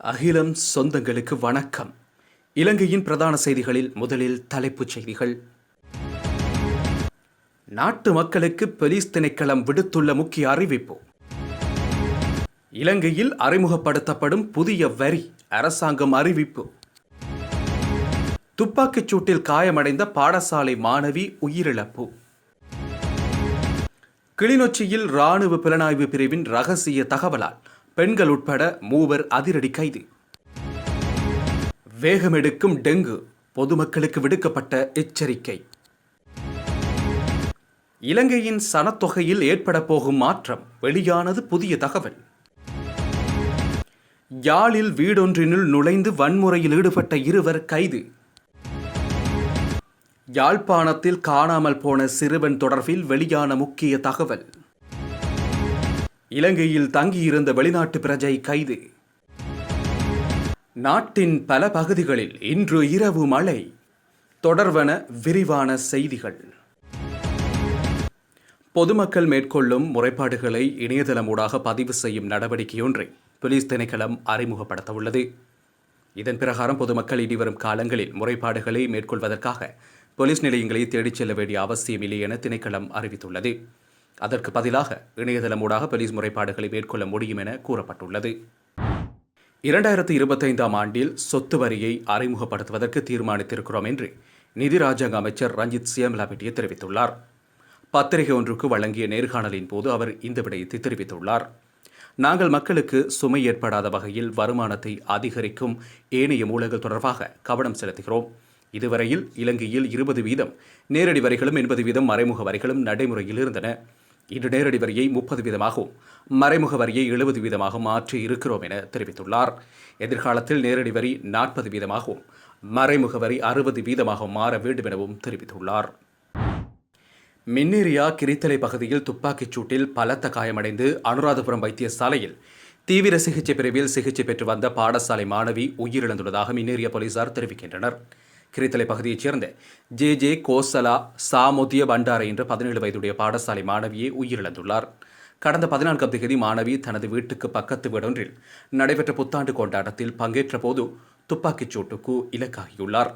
அகிலம் சொந்தங்களுக்கு வணக்கம். இலங்கையின் பிரதான செய்திகளில் முதலில் தலைப்புச் செய்திகள். நாட்டு மக்களுக்கு பெலிஸ் திணைக்களம் விடுத்துள்ள முக்கிய அறிவிப்பு. இலங்கையில் அறிமுகப்படுத்தப்படும் புதிய வரி அரசாங்கம் அறிவிப்பு. துப்பாக்கிச் சூட்டில் காயமடைந்த பாடசாலை மாணவி உயிரிழப்பு. கிளிநொச்சியில் ராணுவ புலனாய்வு பிரிவின் ரகசிய தகவலால் பெண்கள் உட்பட மூவர் அதிரடி கைது. வேகமெடுக்கும் டெங்கு பொதுமக்களுக்கு விடுக்கப்பட்ட எச்சரிக்கை. இலங்கையின் சனத்தொகையில் ஏற்பட போகும் மாற்றம் வெளியானது புதிய தகவல். யாழில் வீடொன்றினுள் நுழைந்து வன்முறையில் ஈடுபட்ட இருவர் கைது. யாழ்ப்பாணத்தில் காணாமல் போன சிறுவன் தொடர்பில் வெளியான முக்கிய தகவல். இலங்கையில் தங்கியிருந்த வெளிநாட்டு பிரஜை கைது. நாட்டின் பல பகுதிகளில் இன்று இரவு மழை. தொடர்வன விரிவான செய்திகள். பொதுமக்கள் மேற்கொள்ளும் முறைப்பாடுகளை இணையதளமூடாக பதிவு செய்யும் நடவடிக்கையொன்றை போலீஸ் திணைக்களம் அறிமுகப்படுத்த உள்ளது இதன் பிரகாரம் பொதுமக்கள் இனிவரும் காலங்களில் முறைப்பாடுகளை மேற்கொள்வதற்காக போலீஸ் நிலையங்களை தேடிச் செல்ல வேண்டிய அவசியமில்லை என திணைக்களம் அறிவித்துள்ளது. அதற்கு பதிலாக இணையதளமூடாக போலீஸ் முறைப்பாடுகளை மேற்கொள்ள முடியும் என கூறப்பட்டுள்ளது. இரண்டாயிரத்தி இருபத்தைந்தாம் ஆண்டில் சொத்து வரியை அறிமுகப்படுத்துவதற்கு தீர்மானித்திருக்கிறோம் என்று நிதி ராஜாங்க அமைச்சர் ரஞ்சித் சியம்லாபெட்டிய தெரிவித்துள்ளார். பத்திரிகை ஒன்றுக்கு வழங்கிய நேர்காணலின் போது அவர் இந்த விடயத்தை தெரிவித்துள்ளார். நாங்கள் மக்களுக்கு சுமை ஏற்படாத வகையில் வருமானத்தை அதிகரிக்கும் ஏனைய மூலங்கள் தொடர்பாக கவனம் செலுத்துகிறோம். இதுவரையில் இலங்கையில் இருபது வீதம் நேரடி வரிகளும் எண்பது வீதம் மறைமுக வரிகளும் நடைமுறையில் இருந்தன. இன்று நேரடி வரியை முப்பது வீதமாகவும் மறைமுக வரியை எழுபது வீதமாக மாற்றி இருக்கிறோம் என தெரிவித்துள்ளார். எதிர்காலத்தில் நேரடி வரி நாற்பது வீதமாகவும் மறைமுக வரி அறுபது வீதமாக மாற வேண்டும் எனவும் தெரிவித்துள்ளார். மின்னேரியா கிரித்தலை பகுதியில் துப்பாக்கிச் சூட்டில் பலத்த காயமடைந்து அனுராதபுரம் வைத்தியசாலையில் தீவிர சிகிச்சை பிரிவில் சிகிச்சை பெற்று வந்த பாடசாலை மாணவி உயிரிழந்துள்ளதாக மின்னேரியா போலீசார் தெரிவிக்கின்றனர். கிரித்தலை பகுதியைச் சேர்ந்த ஜே ஜே கோசலா சாமுதிய பண்டாரை என்ற பதினேழு வயதுடைய பாடசாலை மாணவியை உயிரிழந்துள்ளார். கடந்த பதினான்காம் தேதி மாணவி தனது வீட்டுக்கு பக்கத்து வீடொன்றில் நடைபெற்ற புத்தாண்டு கொண்டாட்டத்தில் பங்கேற்ற போது துப்பாக்கிச் சூட்டுக்கு இலக்காகியுள்ளார்.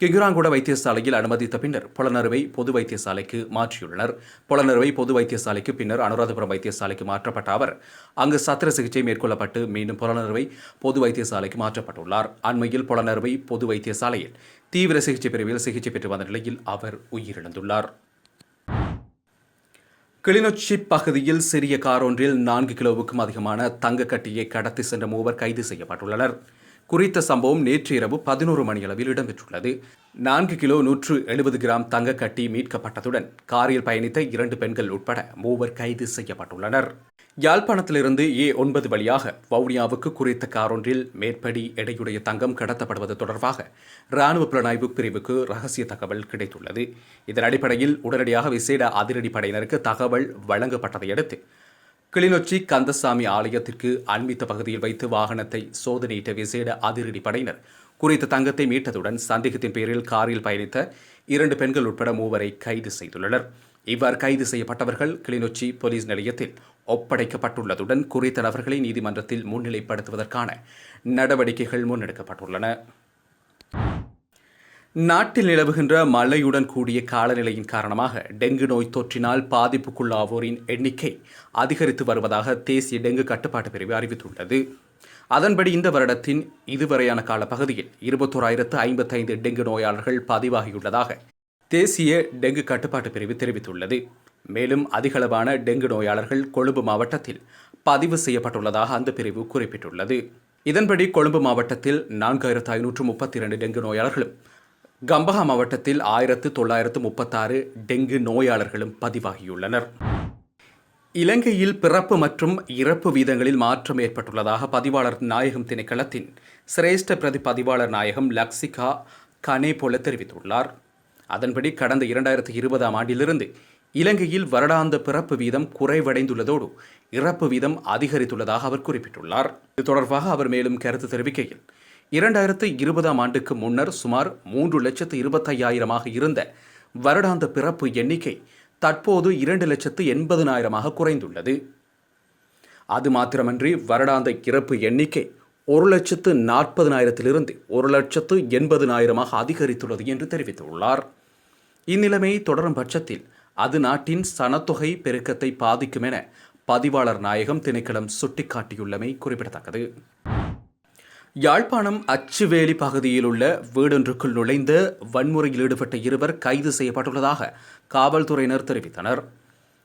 கிகுராங்குட வைத்தியசாலையில் அனுமதித்த பின்னர் புலனறுவை பொது வைத்தியசாலைக்கு மாற்றியுள்ளனர். புலனறுவை பொது வைத்தியசாலைக்கு பின்னர் அனுராதபுரம் வைத்தியசாலைக்கு மாற்றப்பட்ட அவர். அங்கு சத்திர சிகிச்சை மேற்கொள்ளப்பட்டு மீண்டும் புலனறுவை பொது வைத்தியசாலைக்கு மாற்றப்பட்டுள்ளார். அண்மையில் புலனறுவை பொது வைத்தியசாலையில் தீவிர சிகிச்சை பிரிவில் சிகிச்சை பெற்று வந்த நிலையில் அவர் உயிரிழந்துள்ளார். கிளிநொச்சி பகுதியில் சிறிய கார் ஒன்றில் நான்கு கிலோவுக்கும் அதிகமான தங்கக்கட்டியை கடத்தி சென்ற மூவர் கைது செய்யப்பட்டுள்ளனர். குறித்த சம்பவம் நேற்று இரவு பதினோரு மணியளவில் இடம்பெற்றுள்ளது. நான்கு கிலோ நூற்று எழுபது கிராம் தங்க கட்டி மீட்கப்பட்டதுடன் காரில் பயணித்த இரண்டு பெண்கள் உட்பட மூவர் கைது செய்யப்பட்டுள்ளனர். யாழ்ப்பாணத்திலிருந்து ஏ ஒன்பது வழியாக வவுனியாவுக்கு குறித்த காரொன்றில் மேற்படி எடையுடைய தங்கம் கடத்தப்படுவது தொடர்பாக இராணுவ புலனாய்வு பிரிவுக்கு ரகசிய தகவல் கிடைத்துள்ளது. இதன் அடிப்படையில் உடனடியாக விசேட அதிரடி படையினருக்கு தகவல் வழங்கப்பட்டதையடுத்து கிளிநொச்சி கந்தசாமி ஆலயத்திற்கு அண்மித்த பகுதியில் வைத்து வாகனத்தை சோதனையிட்ட விசேட அதிரடி படையினர். குறித்த தங்கத்தை மீட்டதுடன் சந்தேகத்தின் பேரில் காரில் பயணித்த இரண்டு பெண்கள் உட்பட மூவரை கைது செய்துள்ளனர். இவ்வாறு கைது செய்யப்பட்டவர்கள் கிளிநொச்சி போலீஸ் நிலையத்தில் ஒப்படைக்கப்பட்டுள்ளதுடன் குறித்த நபர்களை நீதிமன்றத்தில் முன்னிலைப்படுத்துவதற்கான நடவடிக்கைகள் முன்னெடுக்கப்பட்டுள்ளன. நாட்டில் நிலவுகின்ற மழையுடன் கூடிய காலநிலையின் காரணமாக டெங்கு நோய் தொற்றினால் பாதிப்புக்குள்ளாவோரின் எண்ணிக்கை அதிகரித்து வருவதாக தேசிய டெங்கு கட்டுப்பாட்டு பிரிவு அறிவித்துள்ளது. அதன்படி இந்த வருடத்தின் இதுவரையான காலப்பகுதியில் இருபத்தோராயிரத்து ஐம்பத்தைந்து டெங்கு நோயாளர்கள் பதிவாகியுள்ளதாக தேசிய டெங்கு கட்டுப்பாட்டு பிரிவு தெரிவித்துள்ளது. மேலும் அதிகளவான டெங்கு நோயாளர்கள் கொழும்பு மாவட்டத்தில் பதிவு செய்யப்பட்டுள்ளதாக அந்த பிரிவு குறிப்பிட்டுள்ளது. இதன்படி கொழும்பு மாவட்டத்தில் நான்காயிரத்து ஐநூற்று முப்பத்தி இரண்டு டெங்கு நோயாளர்களும் கம்பஹா மாவட்டத்தில் ஆயிரத்து தொள்ளாயிரத்து முப்பத்தாறு டெங்கு நோயாளர்களும் பதிவாகியுள்ளனர். இலங்கையில் பிறப்பு மற்றும் இறப்பு வீதங்களில் மாற்றம் ஏற்பட்டுள்ளதாக பதிவாளர் நாயகம் திணைக்களத்தின் சிரேஷ்ட பிரதி பதிவாளர் நாயகம் லக்ஸிகா கனே போல தெரிவித்துள்ளார். அதன்படி கடந்த இரண்டாயிரத்தி இருபதாம் ஆண்டிலிருந்து இலங்கையில் வருடாந்த பிறப்பு வீதம் குறைவடைந்துள்ளதோடு இறப்பு வீதம் அதிகரித்துள்ளதாக அவர் குறிப்பிட்டுள்ளார். இது தொடர்பாக அவர் மேலும் கருத்து தெரிவிக்கையில் இரண்டாயிரத்து இருபதாம் ஆண்டுக்கு முன்னர் சுமார் மூன்று லட்சத்து இருபத்தையாயிரமாக இருந்த வருடாந்த பிறப்பு எண்ணிக்கை தற்போது இரண்டு லட்சத்து எண்பதுனாயிரமாக குறைந்துள்ளது. அது மாத்திரமன்றி வருடாந்த இறப்பு எண்ணிக்கை ஒரு லட்சத்து நாற்பதுனாயிரத்திலிருந்து ஒரு லட்சத்து எண்பதுனாயிரமாக அதிகரித்துள்ளது என்று தெரிவித்துள்ளார். இந்நிலைமை தொடரும் பட்சத்தில் அது நாட்டின் சனத்தொகை பெருக்கத்தை பாதிக்கும் என பதிவாளர் நாயகம் திணைக்களம் சுட்டிக்காட்டியுள்ளமை குறிப்பிடத்தக்கது. யாழ்ப்பாணம் அச்சுவேலி பகுதியில் உள்ள வீடொன்றுக்குள் நுழைந்த வன்முறையில் ஈடுபட்ட இருவர் கைது செய்யப்பட்டுள்ளதாக காவல்துறையினர் தெரிவித்தனர்.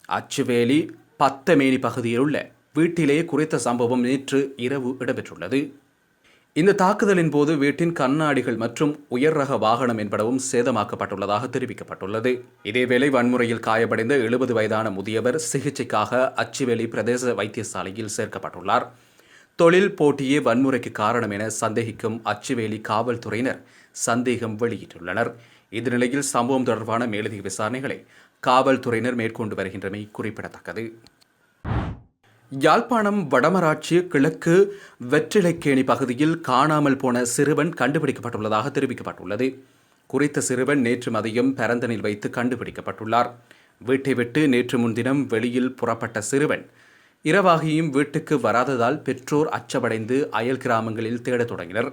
அச்சுவேலி பத்தமேனி பகுதியில் உள்ள வீட்டிலேயே குறித்த சம்பவம் நேற்று இரவு இடம்பெற்றுள்ளது. இந்த தாக்குதலின் போது வீட்டின் கண்ணாடிகள் மற்றும் உயர் ரக வாகனம் என்பனவும் சேதமாக்கப்பட்டுள்ளதாக தெரிவிக்கப்பட்டுள்ளது. இதேவேளை வன்முறையில் காயமடைந்த எழுபது வயதான முதியவர் சிகிச்சைக்காக அச்சுவேலி பிரதேச வைத்தியசாலையில் சேர்க்கப்பட்டுள்ளார். தொழில் போட்டியே வன்முறைக்கு காரணம் என சந்தேகிக்கும் அச்சுவேலி காவல்துறையினர் சந்தேகம் வெளியிட்டுள்ளனர். இந்த நிலையில் சம்பவம் தொடர்பான மேலதிக விசாரணைகளை காவல்துறையினர் மேற்கொண்டு வருகின்றமை குறிப்பிடத்தக்கது. யாழ்ப்பாணம் வடமராட்சி கிழக்கு வெற்றிலைக்கேணி பகுதியில் காணாமல் போன சிறுவன் கண்டுபிடிக்கப்பட்டுள்ளதாக தெரிவிக்கப்பட்டுள்ளது. குறித்த சிறுவன் நேற்று மதியம் பரந்தனில் வைத்து கண்டுபிடிக்கப்பட்டுள்ளார். வீட்டை விட்டு நேற்று முன்தினம் வெளியில் புறப்பட்ட சிறுவன் இரவாகியும் வீட்டுக்கு வராததால் பெற்றோர் அச்சமடைந்து அயல் கிராமங்களில் தேடத் தொடங்கினர்.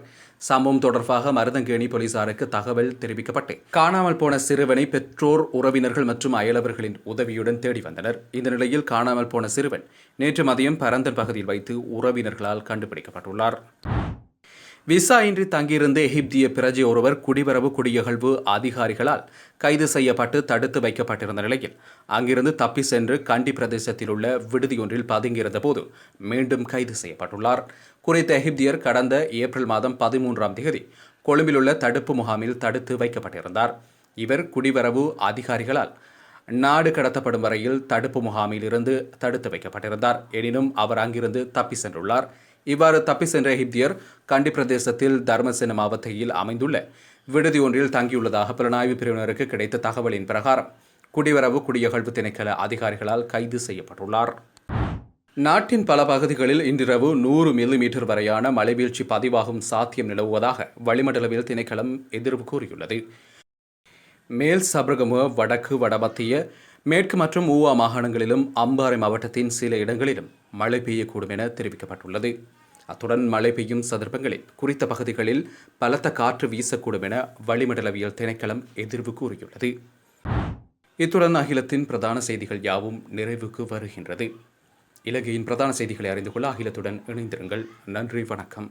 சம்பவம் தொடர்பாக மருதங்கேணி போலீசாருக்கு தகவல் தெரிவிக்கப்பட்டு காணாமல் போன சிறுவனை பெற்றோர் உறவினர்கள் மற்றும் அயலவர்களின் உதவியுடன் தேடி வந்தனர். இந்த நிலையில் காணாமல் போன சிறுவன் நேற்று மதியம் பரந்தன் பகுதியில் வைத்து உறவினர்களால் கண்டுபிடிக்கப்பட்டுள்ளார். விசா இன்றி தங்கியிருந்த எகிப்திய பிரஜை ஒருவர் குடிவரவு குடியகழ்வு அதிகாரிகளால் கைது செய்யப்பட்டு தடுத்து வைக்கப்பட்டிருந்த நிலையில் அங்கிருந்து தப்பி சென்று கண்டி பிரதேசத்தில் உள்ள விடுதியொன்றில் பதுங்கியிருந்த போது மீண்டும் கைது செய்யப்பட்டுள்ளார். குறித்த எகிப்தியர் கடந்த ஏப்ரல் மாதம் பதிமூன்றாம் தேதி கொழும்பில் உள்ள தடுப்பு முகாமில் தடுத்து வைக்கப்பட்டிருந்தார். இவர் குடிவரவு அதிகாரிகளால் நாடு கடத்தப்படும் வரையில் தடுப்பு முகாமில் இருந்து தடுத்து வைக்கப்பட்டிருந்தார். எனினும் அவர் அங்கிருந்து தப்பி சென்றுள்ளார். இவ்வாறு தப்பி சென்ற எகிப்தியர் கண்டி பிரதேசத்தில் தர்மசேன மாவட்டத்தில் அமைந்துள்ள விடுதி ஒன்றில் தங்கியுள்ளதாக புலனாய்வு பிரிவினருக்கு கிடைத்த தகவலின் பிரகாரம் குடிவரவு குடியகழ்வு திணைக்கள அதிகாரிகளால் கைது செய்யப்பட்டுள்ளார். நாட்டின் பல பகுதிகளில் இன்றிரவு நூறு மில்லிமீட்டர் வரையான மழைவீழ்ச்சி பதிவாகும் சாத்தியம் நிலவுவதாக வளிமண்டலவியல் திணைக்களம் எதிர்வு கூறியுள்ளது. மேல் சபரகம வடக்கு வடமத்திய மேற்கு மற்றும் ஊவா மாகாணங்களிலும் அம்பாறை மாவட்டத்தின் சில இடங்களிலும் மழை பெய்யக்கூடும் என தெரிவிக்கப்பட்டுள்ளது. அத்துடன் மழை பெய்யும் சந்தர்ப்பங்களில் குறித்த பகுதிகளில் பலத்த காற்று வீசக்கூடும் என வளிமண்டலவியல் திணைக்களம் எதிர்வு கூறியுள்ளது. இத்துடன் அகிலத்தின் பிரதான செய்திகள் யாவும் நிறைவுக்கு வருகின்றது. இலங்கையின் பிரதான செய்திகளை அறிந்து கொள்ள அகிலத்துடன் இணைந்திருங்கள். நன்றி வணக்கம்.